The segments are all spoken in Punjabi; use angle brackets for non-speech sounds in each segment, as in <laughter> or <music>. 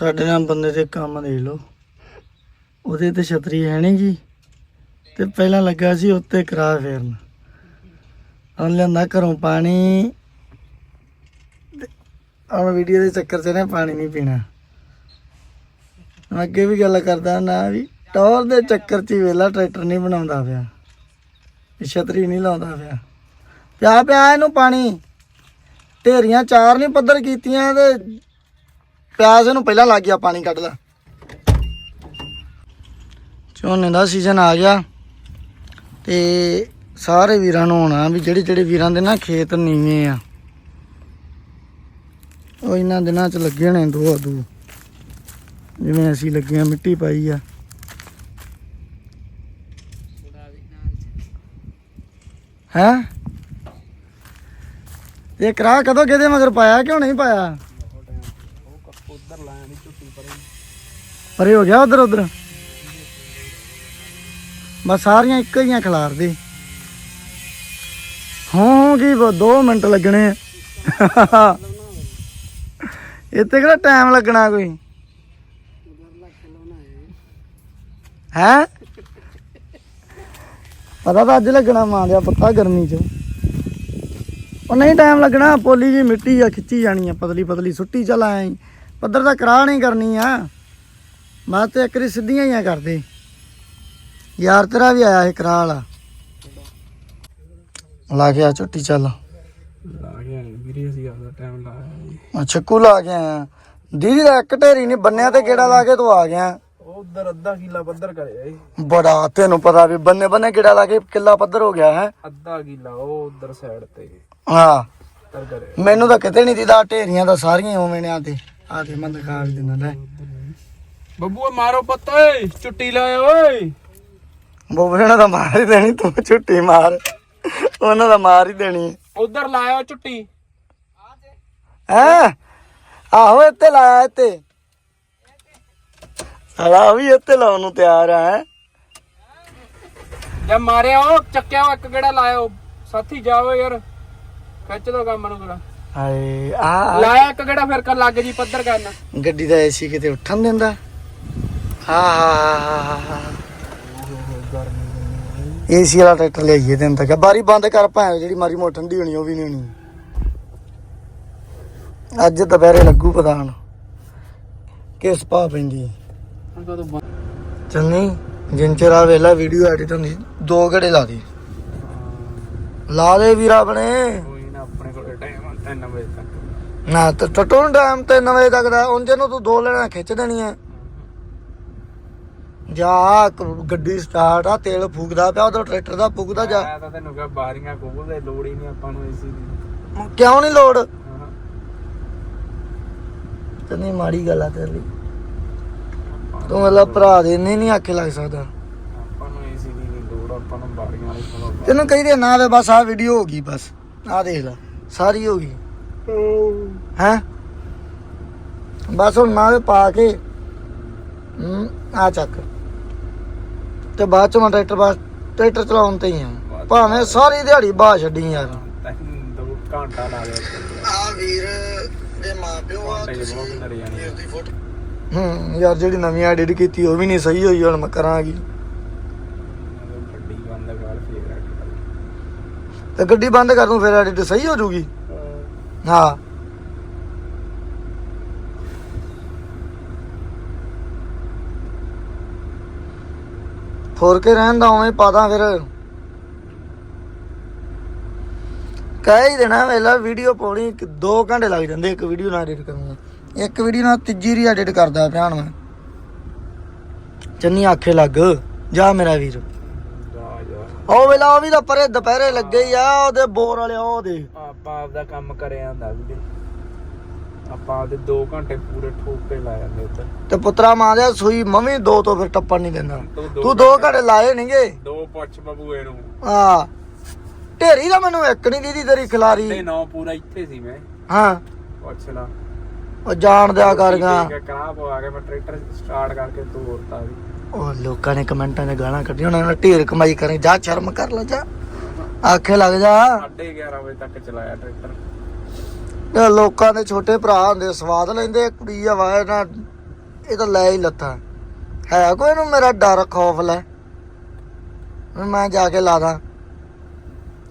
ਸਾਡੇ ਨਾਲ ਬੰਦੇ ਦੇ ਕੰਮ ਦੇ ਲਓ। ਉਹਦੇ ਤੇ ਛਤਰੀ ਹੈ ਨਹੀਂ ਜੀ। ਤੇ ਪਹਿਲਾਂ ਲੱਗਾ ਸੀ ਉੱਤੇ ਕਰਾ ਫੇਰਨ। ਹੁਣ ਲਿਆਂਦਾ ਘਰੋਂ ਪਾਣੀ। ਹੁਣ ਵੀਡੀਓ ਦੇ ਚੱਕਰ 'ਚ ਨੇ ਪਾਣੀ ਨਹੀਂ ਪੀਣਾ। ਅੱਗੇ ਵੀ ਗੱਲ ਕਰਦਾ ਨਾ ਵੀ ਟੌਰ ਦੇ ਚੱਕਰ 'ਚ ਹੀ ਵੇਲਾ ਟਰੈਕਟਰ ਨਹੀਂ ਬਣਾਉਂਦਾ ਪਿਆ। ਵੀ ਛਤਰੀ ਨਹੀਂ ਲਾਉਂਦਾ ਪਿਆ। ਪਿਆ ਪਿਆ ਇਹਨੂੰ ਪਾਣੀ। ਢੇਰੀਆਂ ਚਾਰ ਨਹੀਂ ਪੱਧਰ ਕੀਤੀਆਂ ਤੇ ਪਿਆਸ ਇਹਨੂੰ ਪਹਿਲਾਂ ਲੱਗ ਗਿਆ ਪਾਣੀ ਕੱਢ ਲੈ। ਝੋਨੇ ਦਾ ਸੀਜ਼ਨ ਆ ਗਿਆ ਤੇ ਸਾਰੇ ਵੀਰਾਂ ਨੂੰ ਹੋਣਾ ਵੀ ਜਿਹੜੇ ਜਿਹੜੇ ਵੀਰਾਂ ਦੇ ਨਾ ਖੇਤ ਨੀਵੇਂ ਆ। ਉਹ ਇਹਨਾਂ ਦਿਨਾਂ ਚ ਲੱਗੇ ਨੇ ਦੋ ਦੋ ਜਿਵੇਂ ਅਸੀਂ ਲੱਗੇ ਆ, ਮਿੱਟੀ ਪਾਈ ਆ। ਹੈ? ਇਹ ਕਰਾ ਕਦੋਂ ਕਿਹਦੇ ਮਗਰ ਪਾਇਆ, ਕਿਉਂ ਨਹੀਂ ਪਾਇਆ? ਉਧਰ ਲਾਇਆ ਨਹੀਂ ਝੁੱਟੀ ਪਰੇ। ਪਰੇ ਹੋ ਗਿਆ ਉਧਰ ਉਧਰ। ਬਸ ਸਾਰੀਆਂ ਇੱਕੋ ਜੀਆਂ ਖਿਲਾਰ ਦੇ। ਹਾਂ ਕੀ 2 ਮਿੰਟ ਲੱਗਣੇ ਆ। ਇੱਥੇ ਕਿਹੜਾ ਟਾਈਮ ਲੱਗਣਾ ਕੋਈ? ਹੈ? ਪਤਾ ਤਾਂ ਅੱਜ ਲੱਗਣਾ ਮਾਂ ਦੇ ਪੱਤਾ ਗਰਮੀ ਚ। ਉਹ ਨਹੀਂ ਟਾਈਮ ਲੱਗਣਾ, ਪੋਲੀ ਜੀ ਮਿੱਟੀ ਆ, ਖਿੱਚੀ ਜਾਣੀ ਆ ਪਤਲੀ ਪਤਲੀ ਸੁੱਟੀ ਚਲਾ ਆਏ। ਪੱਧਰ ਤਾਂ ਕਰਾ ਨਹੀਂ ਕਰਨੀ ਆ। ਮੈਂ ਤੇ ਇੱਕ ਸਿੱਧੀਆਂ ਹੀ ਆ ਕਰਦੇ। ਯਾਰ ਤੇਰਾ ਵੀ ਆਇਆ ਸੀ ਕਰਾ ਵਾਲਾ। ਲਾ ਕੇ ਆ ਝੁੱਟੀ ਚੱਲ। ਲਾ ਗਿਆ ਨੀ ਵੀਰੇ ਅਸੀਂ ਆਪਦਾ ਟਾਈਮ ਲਾਇਆ ਜੀ। ਅੱਛਾ ਕੂ ਲਾ ਕੇ ਆਇਆ। ਦੀਦੀ ਦਾ ਇੱਕ ਢੇਰੀ ਨਹੀਂ ਬੰਨਿਆ ਤੇ ਕਿਹੜਾ ਲਾ ਕੇ ਤੂੰ ਆ ਗਿਆ? ਉਧਰ ਅੱਧਾ ਕਿੱਲਾ ਪੱਧਰ ਕਰਿਆ ਏ ਬੜਾ ਤੈਨੂੰ ਪਤਾ ਵੀ ਬੰਨੇ ਬੰਨੇ ਕਿਹੜਾ ਲਾ ਕੇ ਕਿੱਲਾ ਪੱਧਰ ਹੋ ਗਿਆ ਹੈ। ਅੱਧਾ ਕਿੱਲਾ ਉਹ ਉਧਰ ਸਾਈਡ ਤੇ ਹਾਂ। ਪੱਧਰ ਕਰਿਆ। ਮੈਨੂੰ ਤਾਂ ਕਿਤੇ ਨਹੀਂ ਦੀਦਾ ਢੇਰੀਆਂ ਤਾਂ ਸਾਰੀਆਂ ਉਵੇਂ ਨੇ ਆ ਤੇ। ਆ ਤੇ ਮੈਂ ਦਿਖਾ ਵੀ ਦਿੰਦਾ ਲੈ। ਬੱਬੂਆ ਮਾਰੋ ਪੱਤਾ ਓਏ ਝੁੱਟੀ ਲਾਏ ਓਏ। ਬੋਬਣਾ ਦਾ ਮਾਰ ਹੀ ਦੇਣੀ ਤੂੰ ਛੁੱਟੀ ਮਾਰ। ਉਹਨਾਂ ਦਾ ਮਾਰ ਹੀ ਦੇਣੀ। ਉਧਰ ਲਾਇਆ ਝੁੱਟੀ। ਹੈ? ਆਹੋ ਇੱਥੇ ਲਾਇਆ ਇੱਥੇ। ਸਾਲਾ ਵੀ ਇੱਥੇ ਲਾਉਣ ਨੂੰ ਤਿਆਰ ਆ ਹੈਂ। ਜਾਂ ਮਾਰਿਆ ਉਹ ਚੱਕਿਆ ਉਹ ਇੱਕ ਲਾਇਆ ਉਹ ਸਾਥੀ ਜਾਓ ਯਾਰ। ਖਿੱਚ ਦੋ ਕੰਮ ਨੂੰ ਕਿਹੜਾ ਹਾਏ ਆ ਆ। ਲਾਇਆ ਇੱਕ ਕਿਹੜਾ ਫਿਰ ਕਰ ਲੱਗ ਜੀ ਪੱਧਰ ਕਰਨ? ਗੱਡੀ ਦਾ ਏਸੀ ਕਿਤੇ ਉੱਠਣ ਦਿੰਦਾ। ਹਾਂ ਹਾਂ ਹਾਂ ਹਾਂ ਹਾਂ ਏਸੀ ਵਾਲਾ ਟਰੈਕਟਰ ਲਿਆਈਏ ਤੈਨੂੰ ਤਾਂ ਕਿਹਾ। ਬਾਰੀ ਬੰਦ ਕਰ ਭਾਵੇਂ ਜਿਹੜੀ ਮਾਰੀ ਮੋ ਠੰਡੀ ਹੋਣੀ ਉਹ ਵੀ ਨਹੀਂ ਹੋਣੀ। ਅੱਜ ਦੁਪਹਿਰੇ ਲੱਗੂ ਪਤਾਣ ਕਿਸ ਪਾ ਪੈਂਦੀ। ਹੁਣ ਚੰਨੀ ਜਿੰਚਰਾ ਵੇਲਾ ਵੀਡੀਓ ਐਡਿਟ ਹੁੰਦੀ ਦੋ ਘੜੇ ਲਾ ਦੇ। ਲਾ ਦੇ ਵੀਰ ਆਪਣੇ। ਨਾ ਤੇ ਟੱਟੂ ਨੂੰ ਤੇ 9 ਤੱਕ ਦਾ ਉਂਝ ਨੂੰ ਤੂੰ ਦੋ ਲੈਣਾ ਖਿੱਚ ਦੇਣੀਆਂ ਜਾ ਗੱਡੀ ਸਟਾਰਟ ਆ ਤੇਲ ਫੂਕਦਾ ਪਿਆ ਉਧਰ ਟਰੈਕਟਰ ਦਾ ਫੂਕਦਾ ਜਾ। ਕਿਉਂ ਨਹੀਂ ਲੋੜ? ਹਾਂ। ਮਾੜੀ ਗੱਲ ਆ ਤੇਰੇ ਤੂੰ ਮਤਲਬ ਭਰਾ ਦੇ ਇੰਨੇ ਨਹੀਂ ਆਖੇ ਲੱਗ ਸਕਦਾ। ਆਪਾਂ ਨੂੰ ਏਸੀ ਦੀ ਨਹੀਂ ਲੋੜ ਆਪਾਂ ਨੂੰ ਬਾਰੀਆਂ ਵਾਲੀ ਤੈਨੂੰ ਕਹੀ ਦੇ ਨਾ ਬਸ ਆ ਵੀਡੀਓ ਹੋ ਗਈ ਬਸ। ਆ ਦੇਖ ਲੈ ਸਾਰੀ ਹੋ ਗਈ। ਹੈ? ਬਸ ਹੁਣ ਵੇ ਪਾ ਕੇ ਹੂੰ ਆ ਚੱਕ। ਤੇ ਬਾਅਦ ਚ ਮੈਂ ਟਰੈਕਟਰ ਬਸ ਟਰੈਕਟਰ ਚਲਾਉਣ ਤੇ ਹੀ ਆ। ਭਾਵੇਂ ਸਾਰੀ ਦਿਹਾੜੀ ਬਾਹ ਛੱਡੀ ਯਾਰ। ਤੈਨੂੰ ਦੋ ਘੰਟਾ ਲਾ ਲਿਆ। ਆ ਵੀਰ ਦੇ ਮਾਪਿਓ ਆ। ਫੋਟੋ। ਹੂੰ ਯਾਰ ਜਿਹੜੀ ਨਵੀਂ ਐਡਿਟ ਕੀਤੀ ਉਹ ਵੀ ਨਹੀਂ ਸਹੀ ਹੋਈ ਹੁਣ ਮੈਂ ਕਰਾਂਗੀ। ਗੱਡੀ ਬੰਦ ਕਰ ਫੇਰ ਐਡ ਤੇ ਗੱਡੀ ਬੰਦ ਕਰ ਦੂੰ ਫਿਰ ਐਡਿਟ ਸਹੀ ਹੋ ਜੂਗੀ? ਹਾਂ। ਹੋਰ ਕੇ ਰਹਿਣ ਉਵੇਂ ਪਾਦਾ ਫਿਰ। ਕਹਿ ਹੀ ਦੇਣਾ ਵੇਲਾ ਵੀਡੀਓ ਪਾਉਣੀ 2 ਘੰਟੇ ਲੱਗ ਜਾਂਦੇ ਇੱਕ ਵੀਡੀਓ ਨਾਲ ਐਡਿਟ ਕਰਨ ਨੂੰ। ਇੱਕ ਵੀਡੀਓ ਨਾਲ ਤੀਜੀ ਰੀ ਐਡਿਟ ਕਰਦਾ ਭਿਆਨ ਮੈਂ। ਚੰਨੀ ਆਖੇ ਲੱਗ, ਜਾ ਮੇਰਾ ਵੀਰ। ਉਹ ਵੇਲਾ ਉਹ ਵੀ ਤਾਂ ਪਰੇ ਦੁਪਹਿਰੇ ਲੱਗੇ ਹੀ ਆ ਉਹਦੇ ਬੋਰ ਵਾਲੇ ਉਹ ਦੇ। ਆਪਾਂ ਆਪਦਾ ਕੰਮ ਕਰਿਆ ਹੁੰਦਾ ਵੀਰੇ ਆਪਾਂ ਆਪਦੇ 2 ਘੰਟੇ ਪੂਰੇ ਠੋਕ ਕੇ ਲਾ ਜਾਂਦੇ ਉੱਧਰ। ਤੇ ਪੁੱਤਰਾ ਮਾਂ ਦੇ ਸੂਈ ਮੰਮੀ ਦੋ ਤੋਂ ਫਿਰ ਟੱਪਣ ਨਹੀਂ ਦਿੰਦਾ। ਤੂੰ ਦੋ ਤੂੰ ਦੋ ਘੜੇ ਲਾਏ ਨਹੀਂਗੇ ਦੋ ਪੁੱਛ ਬਬੂਏ ਨੂੰ। ਆ ਢੇਰੀ ਦਾ ਮੈਨੂੰ ਇੱਕ ਨਹੀਂ ਦੀਦੀ ਤੇਰੀ ਤੇ ਖਿਲਾਰੀ ਨੌ ਪੂਰਾ ਇੱਥੇ ਸੀ ਮੈਂ। ਹਾਂ। ਪੁੱਛ ਲਾ। ਉਹ ਜਾਣ ਦਿਆ ਕਰਗਾ ਠੀਕ ਹੈ, ਕਰਾਂ ਪਵਾ ਕੇ ਮੈਂ ਟਰੈਕਟਰ ਸਟਾਰਟ ਕਰਕੇ ਤੋਰਤਾ ਵੀ ਉਹ ਲੋਕਾਂ ਨੇ ਕਮੈਂਟਾਂ 'ਚ ਗਾਲਾਂ ਕੱਢੀਆਂ ਉਹਨਾਂ ਨੇ ਢੇਰ ਕਮਾਈ ਕਰੇ ਜਾ ਸ਼ਰਮ ਕਰ ਲੈ ਜਾ। ਆਖੇ ਲੱਗ ਜਾ। 11:30 ਵਜੇ ਤੱਕ ਚਲਾਇਆ ਟਰੈਕਟਰ। ਲੋਕਾਂ ਦੇ ਛੋਟੇ ਭਰਾ ਹੁੰਦੇ ਸਵਾਦ ਲੈਂਦੇ ਕੁੜੀ ਆ ਵਾ ਨਾ ਇਹ ਤਾਂ ਲੈ ਹੀ ਲੱਥਾ ਹੈ ਕੋਈ ਨੂੰ ਮੇਰਾ ਡਰ ਖੌਫ ਲੈ? ਮੈਂ ਜਾ ਕੇ ਲਾ ਦਾਂ।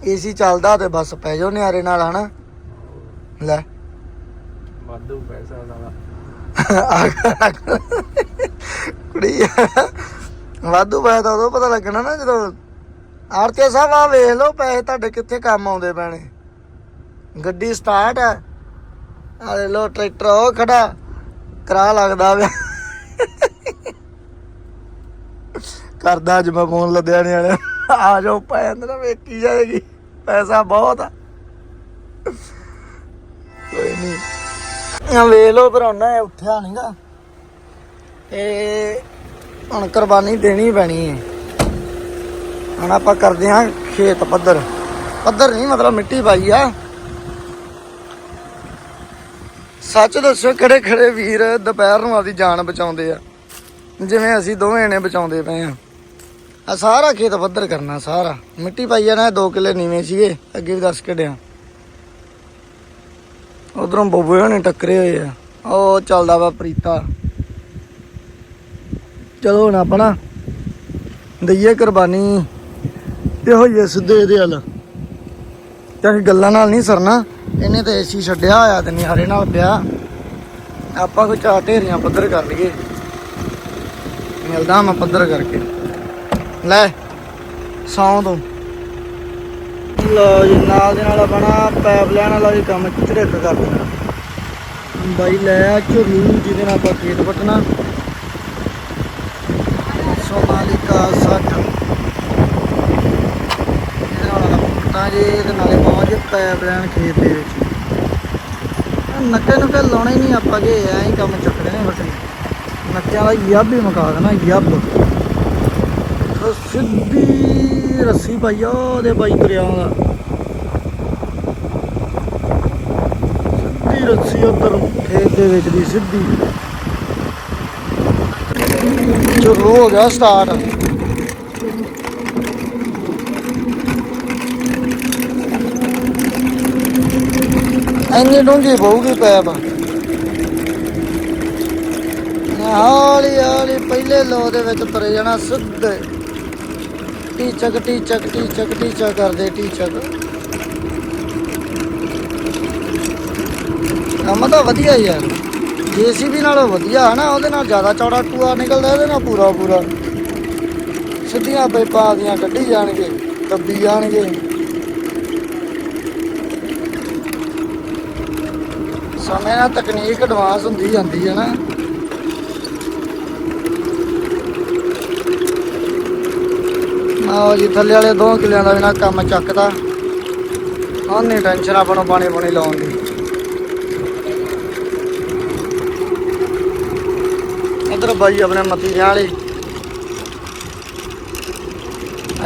ਏਸੀ ਚੱਲਦਾ ਤੇ ਬਸ ਪੈ ਜਾਓ ਨਿਆਰੇ ਨਾਲ ਹਨਾ? ਲੈ। ਵਾਧੂ ਪੈਸਾ ਦਾ <laughs> ਕੁੜੀ ਵਾਧੂ ਪੈਸਾ ਤਾਂ ਉਦੋਂ ਪਤਾ ਲੱਗਣਾ ਨਾ ਜਦੋਂ ਆਰਕੇ ਸਾਹਿਬ ਆ ਵੇਖ ਲਓ ਪੈਸੇ ਤੁਹਾਡੇ ਕਿੱਥੇ ਕੰਮ ਆਉਂਦੇ ਪੈਣੇ। ਗੱਡੀ ਸਟਾਰਟ ਆ। ਆ ਲੈ ਲੋ ਟਰੈਕਟਰ ਉਹ ਖੜਾ। ਕਰਾ ਲੱਗਦਾ ਵੇ। ਕਰਦਾ ਅੱਜ ਮੈਂ ਫੋਨ ਲੁਧਿਆਣੇ ਵਾਲੇ ਆ ਜਾਓ ਪੈਸੇ ਨਾ ਵੇਖੀ ਜਾਏਗੀ। ਪੈਸਾ ਬਹੁਤ ਆ। ਕੋਈ ਨਹੀਂ ਆ ਵੇਖ ਲੋ ਭਰਾਉਣਾ ਇਹ ਉੱਠਿਆ ਨਹੀਂਗਾ ਇਹ ਹੁਣ ਕੁਰਬਾਨੀ ਦੇਣੀ ਪੈਣੀ ਹੈ। ਹੁਣ ਆਪਾਂ ਕਰਦੇ ਹਾਂ ਖੇਤ ਪੱਧਰ। ਪੱਧਰ ਨਹੀਂ, ਮਤਲਬ ਮਿੱਟੀ ਪਾਈ ਆ। ਸੱਚ ਦੱਸੋ ਕਿਹੜੇ ਖੜੇ ਵੀਰ ਦੁਪਹਿਰ ਨੂੰ ਆਪਦੀ ਜਾਨ ਬਚਾਉਂਦੇ ਆ। ਜਿਵੇਂ ਅਸੀਂ ਦੋਵੇਂ ਨੇ ਬਚਾਉਂਦੇ ਪਏ ਆ। ਆ ਸਾਰਾ ਖੇਤ ਪੱਧਰ ਕਰਨਾ, ਸਾਰਾ। ਮਿੱਟੀ ਪਾਈ ਆ ਨਾ 2 ਕਿਲੇ ਨੀਵੇਂ ਸੀਗੇ, ਅੱਗੇ ਵੀ ਦੱਸ ਕੱਢਿਆ। ਉਧਰੋਂ ਬੋਬੇ ਹੋਣੇ ਟੱਕਰੇ ਹੋਏ ਆ। ਉਹ ਚੱਲਦਾ ਵਾ ਪ੍ਰੀਤਾ। ਚਲੋ ਹੁਣ ਆਪਣਾ ਦਈਏ ਕੁਰਬਾਨੀ ਤੇ ਹੋਈਏ ਸਿੱਧੇ ਇਹਦੇ ਹਲ ਕਿਉਂਕਿ ਗੱਲਾਂ ਨਾਲ ਨਹੀਂ ਸਰਨਾ, ਇਹਨੇ ਤੇ ਏਸੀ ਛੱਡਿਆ ਹੋਇਆ ਤੇ ਨਿਹਾਰੇ ਨਾਲ ਪਿਆ। ਆਪਾਂ ਕੋਈ ਚਾਰ ਢੇਰੀਆਂ ਪੱਧਰ ਕਰ ਲਈਏ। ਮਿਲਦਾ ਮੈਂ ਪੱਧਰ ਕਰਕੇ। ਲੈ, ਸੌਂ ਤੂੰ। ਲੋ ਜੀ, ਨਾਲ ਦੇ ਨਾਲ ਆਪਣਾ ਪੈਪ ਲੈਣ ਵਾਲਾ ਵੀ ਕੰਮ ਝੜਕ ਕਰ ਦੇਣਾ। ਬਾਈ, ਲੈ ਆ ਝੁਰੂ ਜਿਹਦੇ ਨਾਲ ਆਪਾਂ ਖੇਤ ਪਟਣਾ ਸੋਨਾਲੀਕਾ 60 ਇਹਦੇ ਨਾਲ ਆਪਾਂ ਜੇ ਇਹਦੇ ਨਾਲੇ ਪਹੁੰਚ ਪੈਪ ਲੈਣ ਖੇਤ ਦੇ ਵਿੱਚ। ਨੱਕੇ ਨੁੱਕੇ ਲਾਉਣੇ ਨਹੀਂ ਆਪਾਂ ਜੇ, ਐਂ ਹੀ ਕੰਮ ਚੱਕਦੇ ਨੇ ਬਸ ਨੱਕਿਆਂ ਦਾ ਯੱਬ ਹੀ ਮੁਕਾ ਦੇਣਾ, ਯੱਬ। ਸਿੱਧੀ ਰੱਸੀ ਪਾਈ ਆ ਉਹਦੇ ਬਾਈ ਕਰਿਆ ਦਾ। ਸਿੱਧੀ ਰੱਸੀ ਉੱਧਰ ਖੇਤ ਦੇ ਵਿੱਚ ਦੀ, ਸਿੱਧੀ। ਸ਼ੁਰੂ ਹੋ ਗਿਆ ਸਟਾਰਟ। ਇੰਨੀ ਡੂੰਘੀ ਪਊਗੀ ਪੈਪ। ਹੌਲੀ ਹੌਲੀ ਪਹਿਲੇ ਲੋ ਦੇ ਵਿੱਚ ਤੁਰ ਜਾਣਾ ਸਿੱਧੇ। ਟੀਚਕ ਟੀਚਕ ਟੀਚਕ ਟੀਚਕ ਕਰਦੇ, ਟੀਚਕ। ਕੰਮ ਤਾਂ ਵਧੀਆ ਯਾਰ। ਜੀਸੀਬੀ ਨਾਲੋਂ ਵਧੀਆ ਹੈ ਨਾ ਉਹਦੇ ਨਾਲ ਜ਼ਿਆਦਾ ਚੌੜਾ ਟੂਆ ਨਿਕਲਦਾ, ਇਹਦੇ ਨਾਲ ਪੂਰਾ ਪੂਰਾ। ਸਿੱਧੀਆਂ ਪਾਈਪਾਂ ਦੀਆਂ ਕੱਢੀ ਜਾਣਗੇ, ਦੱਬੀ ਜਾਣਗੇ। ਸਮੇਂ ਨਾਲ ਤਕਨੀਕ ਐਡਵਾਂਸ ਹੁੰਦੀ ਜਾਂਦੀ ਹੈ ਨਾ। ਆਓ ਜੀ, ਥੱਲੇ ਵਾਲੇ ਦੋ ਕਿੱਲਿਆਂ ਦਾ ਵੀ ਕੰਮ ਚੱਕਦਾ। ਹਾਂ ਨਹੀਂ ਟੈਨਸ਼ਨ ਆਪਾਂ ਨੂੰ ਪਾਣੀ ਪਾਣੀ ਲਾਉਣ ਦੀ ਇਧਰ ਬਾਈ ਆਪਣੇ ਮਤੀਰਿਆਂ ਵਾਲੇ।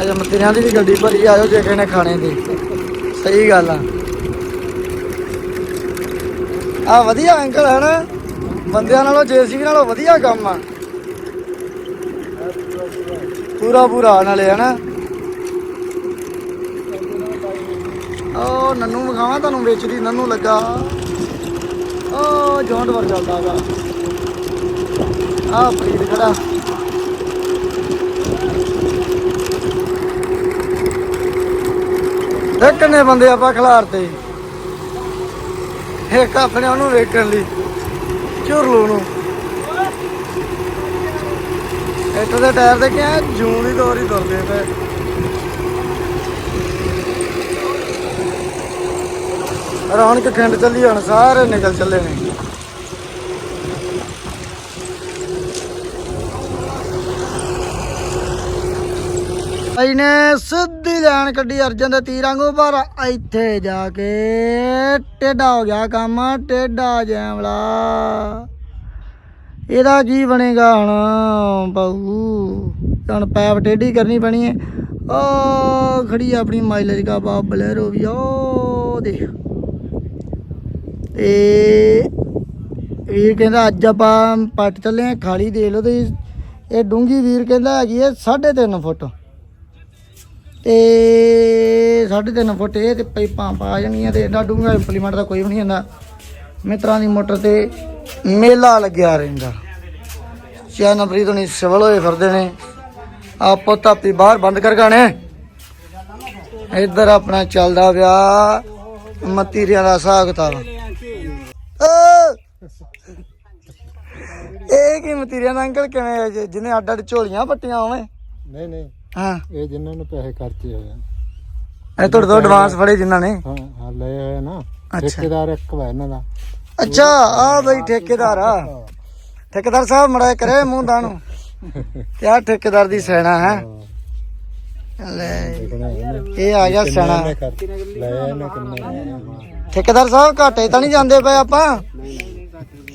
ਅਜੇ ਮਤੀਰਿਆਂ ਦੀ ਵੀ ਗੱਡੀ ਭਰੀ ਆਇਓ ਜੇ ਕਿਸੇ ਨੇ ਖਾਣੇ ਦੀ। ਸਹੀ ਗੱਲ ਆ। ਆ ਵਧੀਆ ਅੰਕਲ ਹੈ ਨਾ ਬੰਦਿਆਂ ਨਾਲੋਂ, ਜੇਸੀਬੀ ਨਾਲੋਂ ਵਧੀਆ ਕੰਮ ਆ। ਪੂਰਾ ਪੂਰਾ ਨਾਲੇ ਹੈ ਨਾ ਨੰਨੂ ਵਿਖਾਵਾਂ ਤੁਹਾਨੂੰ, ਵੇਚਦੀ ਨੰਨੂ ਲੱਗਾ। ਉਹ ਜੌਂਟ ਵਰ ਚੱਲਦਾ ਵਾ ਆ ਫਰੀਦ ਖੜਾ। ਇਹ ਕਿੰਨੇ ਬੰਦੇ ਆਪਾਂ ਖਿਲਾਰਤੇ ਇੱਕ ਆਪਣੇ ਉਹਨੂੰ ਵੇਖਣ ਲਈ, ਝੁਰਲੂ ਨੂੰ। ਇੱਟ ਦੇ ਟਾਇਰ ਦੇ ਕਿਹਾ ਜੂਨ ਦੀ ਦੌਰ ਹੀ ਤੁਰਦੇ ਪਏ। ਰੌਣਕ ਖਿੰਡ ਚੱਲੀ, ਹੁਣ ਸਾਰੇ ਨਿਕਲ ਚੱਲੇ ਨੇ। ਭਾਈ ਨੇ ਸਿੱਧੀ ਲੈਣ ਕੱਢੀ ਅਰਜਨ ਦੇ ਤੀਰ ਵਾਂਗੂ, ਪਰ ਇੱਥੇ ਜਾ ਕੇ ਟੇਡਾ ਹੋ ਗਿਆ ਕੰਮ ਟੇਡਾ ਜੈਮਲਾ। ਇਹਦਾ ਕੀ ਬਣੇਗਾ ਹੁਣ? ਬਾਊ ਹੁਣ ਪੈਪ ਟੇਢੀ ਕਰਨੀ ਪੈਣੀ ਹੈ ਓ ਖੜੀ ਆ ਆਪਣੀ ਮਾਈਲੇਜ ਕਾ ਬਾ ਬਲੇਰੋ ਵੀ ਓ ਦੇਖ। ਤੇ ਵੀਰ ਕਹਿੰਦਾ, ਅੱਜ ਆਪਾਂ ਪੱਟ ਚੱਲੇ ਆ, ਖਾਲੀ ਦੇ ਲਓ ਤੇ ਇਹ ਡੂੰਗੀ ਵੀਰ ਕਹਿੰਦਾ ਹੈਗੀ ਹੈ 3.5 ਫੁੱਟ। ਤੇ 3.5 ਫੁੱਟ ਇਹ ਤੇ ਪਾਈਪਾਂ ਪਾ ਜਾਣੀਆਂ ਤੇ ਏਡਾ ਡੂੰਘਾ ਇੰਪਲੀਮੈਂਟ ਦਾ ਕੋਈ ਵੀ ਨਹੀਂ ਹੁੰਦਾ। ਮਿੱਤਰਾਂ ਦੀ ਮੋਟਰ ਤੇ ਮੇਲਾ ਲੱਗਿਆ ਰਹਿੰਦਾ। ਚੈਨਪ੍ਰੀਤ ਹੁਣੀ ਸਿਵਲ ਹੋਏ ਫਿਰਦੇ ਨੇ। ਆਪੋ ਤਾਪੀ ਬਾਹਰ ਬੰਦ ਕਰ ਗਾਣੇ। ਇੱਧਰ ਆਪਣਾ ਚੱਲਦਾ ਪਿਆ ਮਤੀਰੀਆਂ ਦਾ ਹਿਸਾਬ ਕਿਤਾਬ। ਇਹ ਕੀ ਮਤੀਰੀਆਂ ਦਾ ਅੰਕਲ ਕਿਵੇਂ ਜਿਹਨੇ ਅੱਡ ਅੱਡ ਝੋਲੀਆਂ ਪੱਟੀਆਂ ਹੋਵੇਂ ਨਹੀਂ ਨਹੀਂ। ਹਾਂ। ਇਹ ਜਿਨ੍ਹਾਂ ਨੂੰ ਪੈਸੇ ਖਰਚੇ ਹੋਏ ਆ। ਇਹ ਤੁਹਾਡੇ ਤੋਂ ਐਡਵਾਂਸ ਫੜੇ ਜਿਨ੍ਹਾਂ ਨੇ? ਹਾਂ ਹਾਂ ਲਏ ਹੋਏ ਨਾ। ਠੇਕੇਦਾਰ ਇੱਕ ਵਾ ਇਹਨਾਂ ਦਾ। ਅੱਛਾ ਆ ਬਈ ਠੇਕੇਦਾਰ ਆ। ਠੇਕੇਦਾਰ ਸਾਹਿਬ ਮੜਾ ਕਰੇ ਮੂੰਹ ਦਾਣੂ। <laughs> ਤੇ ਆ ਠੇਕੇਦਾਰ ਦੀ ਸੈਣਾ ਹੈ? ਲੈ ਇਹ ਆ ਗਿਆ ਸੈਣਾ। ਠੇਕੇਦਾਰ ਸਾਹਿਬ ਘਾਟੇ ਤਾਂ ਨਹੀਂ ਜਾਂਦੇ ਪਏ ਆਪਾਂ?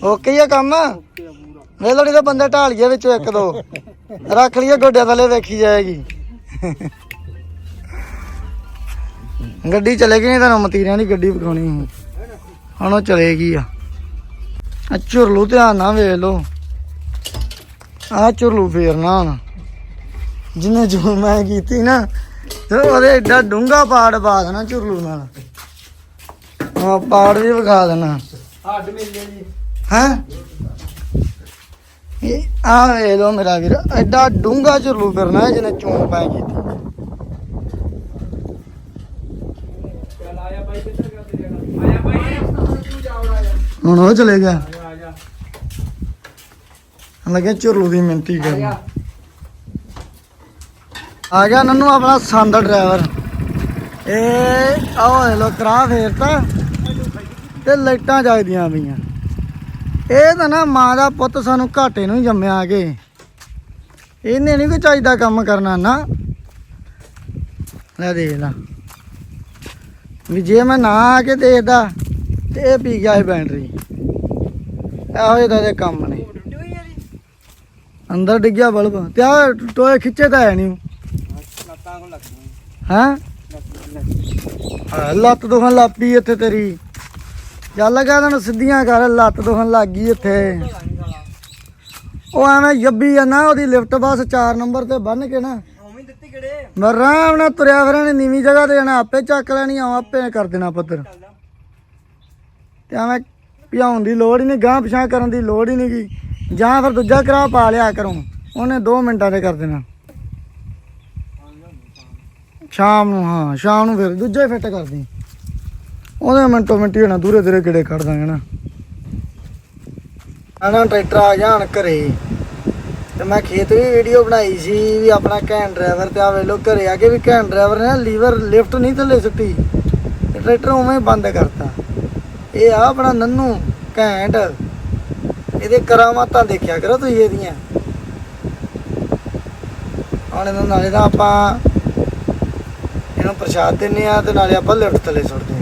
ਓਕੇ ਹੀ ਆ ਕੰਮ? ਵੇਲੜੀ ਦੇ ਬੰਦੇ ਢਾਲ ਗਏ ਵਿੱਚੋਂ ਇੱਕ ਦੋ। ਰੱਖ ਲਈਏ ਗੋਡਿਆਂ ਥੱਲੇ ਵੇਖੀ ਜਾਏਗੀ। ਗੱਡੀ ਚਲੇਗੀ ਨਹੀਂ ਤੁਹਾਨੂੰ ਮਤੀਰਿਆਂ ਦੀ ਗੱਡੀ ਵਿਖਾਉਣੀ ਸੀ। ਹੁਣ ਉਹ ਚਲੇਗੀ ਆ। ਆ ਝੁਰਲੂ ਧਿਆਨ ਨਾਲ ਵੇਖ ਲੋ ਆ ਝੁਰਲੂ ਫੇਰਨਾ ਹੁਣ ਜਿਹਨੇ ਜੋ ਮੈਂ ਕੀਤੀ ਨਾ ਤੇ ਉਹਦੇ ਏਡਾ ਡੂੰਗਾ ਪਾੜ ਪਾ ਦੇਣਾ ਝੁਰਲੂ ਨਾਲ। ਹਾਂ ਪਾੜ ਵੀ ਵਿਖਾ ਦੇਣਾ। ਹੱਡ ਮਿਲ ਜੀ ਹੈਂ? ਇਹ ਆ ਵੇ ਲੋ ਮੇਰਾ ਵੀਰ ਐਡਾ ਡੂੰਗਾ ਝੁਰਲੂ ਫਿਰਨਾ ਹੈ ਜਿਹਨੇ ਚੋਣ ਪੈ ਕੀਤੀ। ਹੁਣ ਉਹ ਚਲੇ ਗਿਆ। ਆ ਜਾ ਲੱਗੇ ਝੁਰਲੂ ਦੀ ਮਿੰਤੀ ਕਰਨ। ਆ ਗਿਆ ਨੰਨੂ ਆਪਣਾ ਸੰਦ ਡਰਾਈਵਰ। ਇਹ ਆਹ ਲੋ ਕਰਾ ਫੇਰਤਾ ਤੇ ਲਾਈਟਾਂ ਜਗਦੀਆਂ ਪਈਆਂ। ਇਹ ਤਾਂ ਨਾ ਮਾਂ ਦਾ ਪੁੱਤ ਸਾਨੂੰ ਘਾਟੇ ਨੂੰ ਹੀ ਜੰਮਿਆ ਕੇ। ਇਹਨੇ ਨਹੀਂ ਕੋਈ ਚਾਹੀਦਾ ਕੰਮ ਕਰਨਾ ਨਾ। ਲੈ ਦੇਖ ਲਾ। ਵੀ ਜੇ ਮੈਂ ਨਾ ਆ ਕੇ ਦੇਖਦਾ ਤੇ ਇਹ ਪੀ ਗਿਆ ਇਹ ਬੈਟਰੀ। ਇਹੋ ਇਹਦੇ ਕੰਮ ਨੇ। ਅੰਦਰ ਡਿੱਗਿਆ ਬਲਬ। ਤੇ ਆ ਟੋਏ ਖਿੱਚੇ ਤਾਂ ਹੈ ਨਹੀਂ ਹਾਂ ਲੱਤ ਦੁਖਣ ਲੱਗ ਪਈ ਇੱਥੇ ਤੇਰੀ। ਚੱਲ ਲਗਾ ਤੈਨੂੰ ਸਿੱਧੀਆਂ ਕਰ ਲੱਤ ਦੁਖਣ ਲੱਗ ਗਈ ਇੱਥੇ। ਉਹ ਐਵੇਂ ਯੱਬੀ ਆ ਨਾ ਉਹਦੀ ਲਿਫਟ ਬਸ 4 ਨੰਬਰ ਤੇ ਬੰਨ ਕੇ ਨਾ। ਉਵੇਂ ਦਿੱਤੀ ਕਿਹੜੇ? ਨਾਲ ਤੁਰਿਆ ਫਿਰਾਂ ਨੇ ਨੀਵੀਂ ਜਗ੍ਹਾ ਤੇ ਜਾਣਾ ਆਪੇ ਚੱਕ ਲੈਣੀ ਆ ਆਪੇ ਕਰ ਦੇਣਾ ਪੱਤਰ ਤੇ ਐਵੇਂ ਭਿਆਉਣ ਦੀ ਲੋੜ ਹੀ ਨਹੀਂ ਗਾਂ ਪਿਛਾਂ ਕਰਨ ਦੀ ਲੋੜ ਹੀ ਨਹੀਂ ਗੀ। ਜਾਂ ਫਿਰ ਦੂਜਾ ਕਰਾ ਪਾ ਲਿਆ ਕਰੋ ਉਹਨੇ 2 ਮਿੰਟਾਂ ਤੇ ਕਰ ਦੇਣਾ। ਸ਼ਾਮ ਨੂੰ ਹਾਂ ਸ਼ਾਮ ਨੂੰ ਫਿਰ ਦੂਜਾ ਫਿੱਟ ਕਰਦੀ। ਉਹਦੇ ਮਿੰਟੋ ਮਿੰਟੀ ਹੋਣਾ, ਦੂਰੇ ਦੂਰੇ ਕਿਹੜੇ ਕੱਢ ਦਾਂਗੇ ਨਾ। ਆਣਾ ਟਰੈਕਟਰ ਆ ਜਾਣ ਘਰੇ। ਤੇ ਮੈਂ ਖੇਤ ਵੀ ਵੀਡੀਓ ਬਣਾਈ ਸੀ ਵੀ ਆਪਣਾ ਘੈਂਟ ਡਰਾਈਵਰ ਤੇ ਆ ਵੇ ਘਰੇ ਆ ਕੇ ਵੀ ਘੈਂਟ ਡਰਾਈਵਰ ਨੇ ਲੀਵਰ ਲਿਫਟ ਨਹੀਂ ਥੱਲੇ ਸੁੱਟੀ। ਟਰੈਕਟਰ ਉਵੇਂ ਬੰਦ ਕਰਤਾ। ਇਹ ਆ ਆਪਣਾ ਨੰਨੂ ਘੈਂਟ ਇਹਦੇ ਕਰਾਮਾਤਾਂ ਦੇਖਿਆ ਕਰੋ ਤੁਸੀਂ ਇਹਦੀਆਂ। ਹੁਣ ਇਹਨਾਂ ਨਾਲੇ ਤਾਂ ਆਪਾਂ ਇਹਨੂੰ ਪ੍ਰਸ਼ਾਦ ਦਿੰਨੇ ਆ ਤੇ ਨਾਲੇ ਆਪਾਂ ਲਿਫਟ ਥੱਲੇ ਸੁੱਟਦੇ